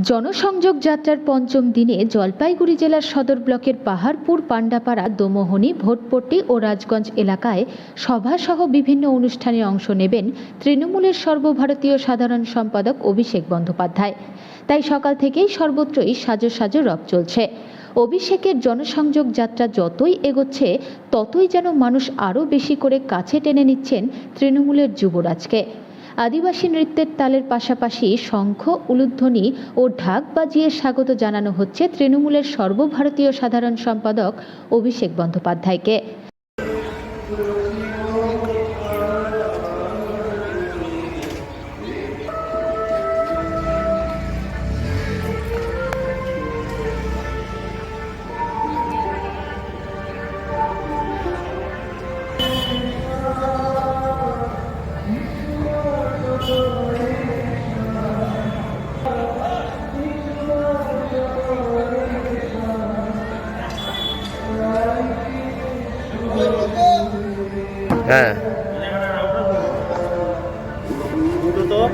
জনসংযোগ যাত্রার পঞ্চম দিনে জলপাইগুড়ি জেলার সদর ব্লকের পাহাড়পুর পান্ডাপাড়া দোমোহনী, ভোটপট্টি ও রাজগঞ্জ এলাকায় সভাসহ বিভিন্ন অনুষ্ঠানে অংশ নেবেন তৃণমূলের সর্বভারতীয় সাধারণ সম্পাদক অভিষেক বন্দ্যোপাধ্যায়। তাই সকাল থেকেই সর্বত্রই সাজো সাজো রব চলছে। অভিষেকের জনসংযোগ যাত্রা যতই এগোচ্ছে, ততই যেন মানুষ আরও বেশি করে কাছে টেনে নিচ্ছেন তৃণমূলের যুবরাজকে। আদিবাসী নৃত্যের তালের পাশাপাশি শঙ্খ, উলুধ্বনি ও ঢাক বাজিয়ে স্বাগত জানানো হচ্ছে তৃণমূলের সর্বভারতীয় সাধারণ সম্পাদক অভিষেক বন্দ্যোপাধ্যায়কে। হ্যাঁ বিষয়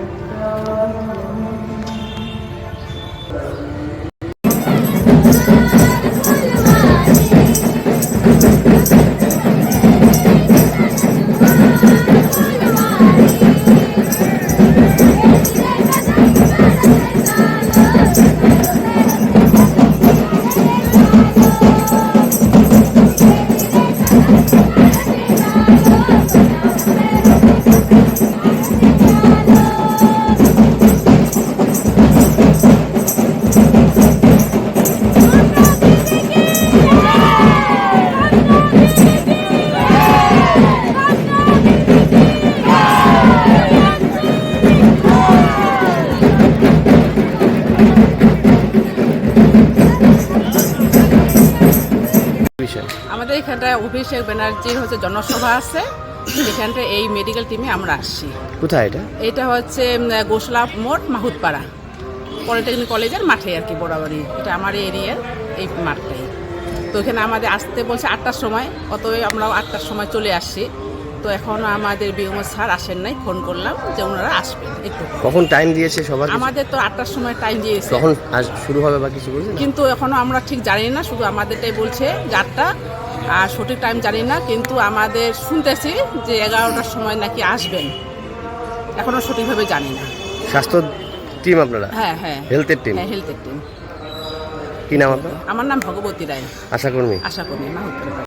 এখানটায় অভিষেক ব্যানার্জির হচ্ছে জনসভা আছে। এখানটায় এই মেডিকেল টিমে আমরা আসছি। কোথায় এটা? এটা হচ্ছে গোসলা মোড় মাহুতপাড়া। পলিটেকনিক কলেজের মাঠে আর কি বরাবরই। এটা আমার এরিয়ার এই মাঠটাই। তো এখানে আমাদের আসতে বলছে আটটার সময় অতএব আমরা আটটার সময় চলে আসছি। তো এখনও আমাদের বিএমও স্যার আসেন নাই ফোন করলাম যে ওনারা আসবেন একটু। কখন টাইম দিয়েছে সবার আমাদের তো আটটার সময় টাইম দিয়েছে। কখন আজ শুরু হবে বা কিছু বলছেন? কিন্তু এখনও আমরা ঠিক জানি না শুধু আমাদেরটাই বলছে যারটা আর সঠিক টাইম জানি না কিন্তু আমাদের শুনতেছি যে এগারোটার সময় নাকি আসবেন। এখনও সঠিকভাবে জানি না। স্বাস্থ্য টিম আপনারা? হ্যাঁ হ্যাঁ। হেলথের টিম হ্যাঁ হেলথের টিম কি নাম আপনার? আমার নাম ভগবতী রায়। আশা কর্মী আশা করি না